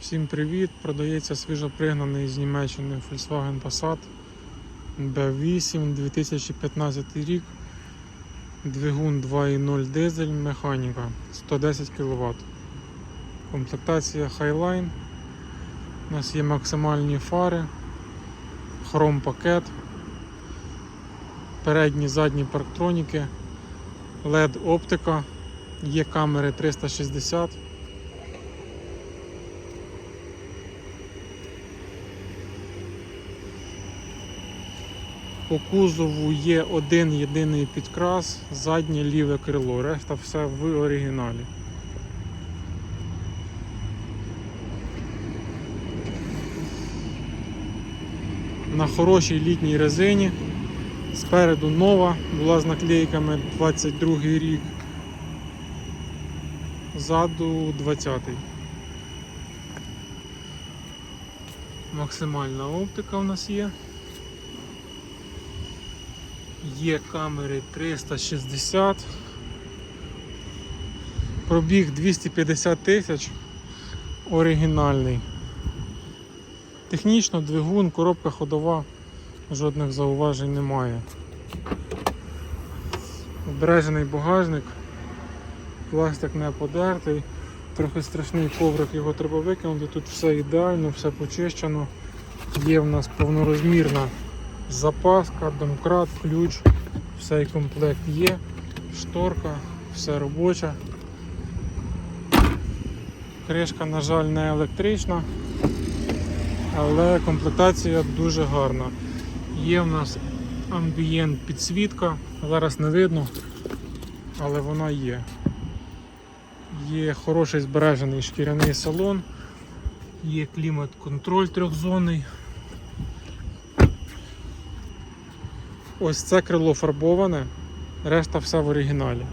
Всім привіт! Продається свіжопригнаний з Німеччини Volkswagen Passat B8 2015 рік. Двигун 2.0 дизель, механіка 110 кВт. Комплектація Highline. У нас є максимальні фари, хром пакет, передні задні парктроніки, LED оптика, є камери 360. По кузову є один єдиний підкрас, заднє ліве крило, решта все в оригіналі. На хорошій літній резині. Спереду нова, була з наклейками 22 рік. Ззаду 20-й. Максимальна оптика у нас є. Є камери 360. Пробіг 250 тисяч. Оригінальний. Технічно двигун, коробка ходова, жодних зауважень немає. Обережений багажник, пластик не подертий, трохи страшний коврик, його треба викинути. Тут все ідеально, все почищено. Є в нас повнорозмірна запаска, домкрат, ключ, все комплект є, шторка, все робоче. Кришка, на жаль, не електрична, але комплектація дуже гарна. Є в нас амбієнт підсвітка, зараз не видно, але вона є. Є хороший збережений шкіряний салон, є клімат-контроль трьохзонний. Ось це крило фарбоване, решта все в оригіналі.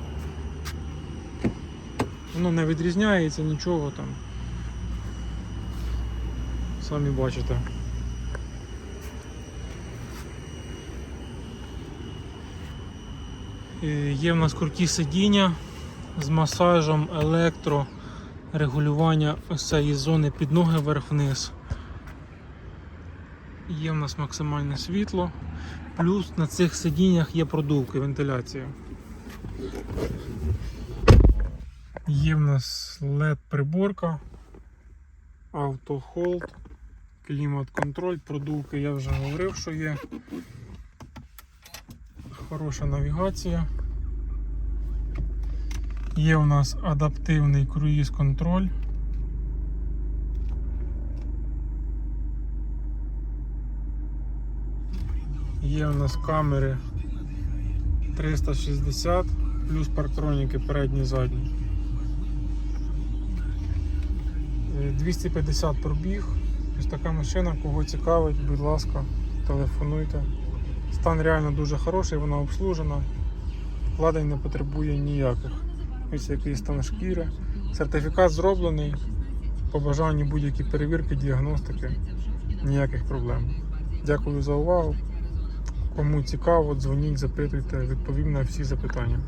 Воно не відрізняється нічого там. Самі бачите. Е, Є в нас круті сидіння з масажем електро, регулювання цієї зони під ноги вверх-вниз. Є в нас максимальне світло. Плюс на цих сидіннях є продувки, вентиляція. Є в нас LED приборка, автохолд, клімат-контроль, продувки я вже говорив, що є. Хороша навігація. Є у нас адаптивний круїз контроль. Є у нас камери 360 плюс парктроніки передні задні. Е, 250 пробіг. Ось така машина, кого цікавить, будь ласка, телефонуйте. Стан реально дуже хороший, вона обслужена, вкладень не потребує ніяких. Ось який стан шкіри. Сертифікат зроблений. По бажанню будь-які перевірки, діагностики, ніяких проблем. Дякую за увагу. Кому цікаво, дзвоніть, запитуйте, відповім на всі запитання.